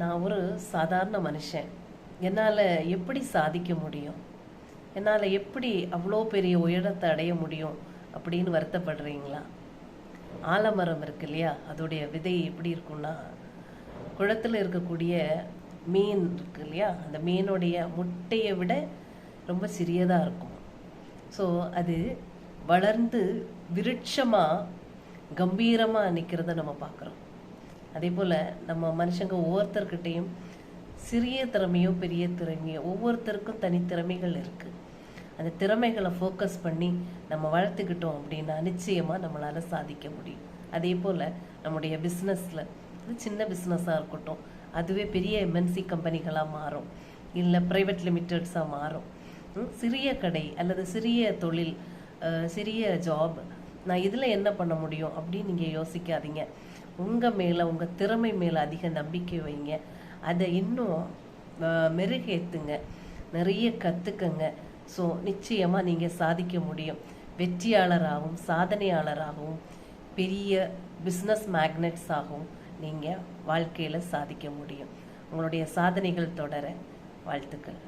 நான் ஒரு சாதாரண மனுஷன். என்னால் எப்படி சாதிக்க முடியும்? என்னால் எப்படி அவ்வளோ பெரிய உயரத்தை அடைய முடியும்? அப்படின்னு வருத்தப்படுறீங்களா? ஆலமரம் இருக்கு இல்லையா? அதோடைய விதை எப்படி இருக்கும்னா குளத்தில் இருக்கக்கூடிய மீன் இருக்கு இல்லையா? அந்த மீனுடைய முட்டையை விட ரொம்ப சிறியதாக இருக்கும். ஸோ அது வளர்ந்து விருட்சமாக கம்பீரமாக நிற்கிறத நம்ம பார்க்குறோம். அதே போல் நம்ம மனுஷங்க ஒவ்வொருத்தர்கிட்டையும் சிறிய திறமையோ பெரிய திறமையோ ஒவ்வொருத்தருக்கும் தனித்திறமைகள் இருக்குது அந்த திறமைகளை ஃபோக்கஸ் பண்ணி நம்ம வளர்த்துக்கிட்டோம் அப்படின்னா நிச்சயமாக நம்மளால் சாதிக்க முடியும். அதே போல் நம்முடைய பிஸ்னஸில் அது சின்ன பிஸ்னஸாக இருக்கட்டும் அதுவே பெரிய எம்என்சி கம்பெனிகளாக மாறும். இல்லை ப்ரைவேட் லிமிட்டட்ஸாக மாறும். சிறிய கடை அல்லது சிறிய தொழில் சிறிய ஜாப் நான் இதில் என்ன பண்ண முடியும் அப்படின்னு நீங்கள் யோசிக்காதீங்க. உங்கள் மேலே உங்கள் திறமை மேலே அதிக நம்பிக்கை வைங்க. அதை இன்னும் மெருகேற்றுங்க மெருகேத்துங்க. நிறைய கற்றுக்கங்க ஸோ நிச்சயமாக நீங்கள் சாதிக்க முடியும். வெற்றியாளராகவும் சாதனையாளராகவும் பெரிய பிஸ்னஸ் மேக்னெட்ஸாகவும் நீங்கள் வாழ்க்கையில் சாதிக்க முடியும். உங்களுடைய சாதனைகள் தொடர வாழ்த்துக்கள்.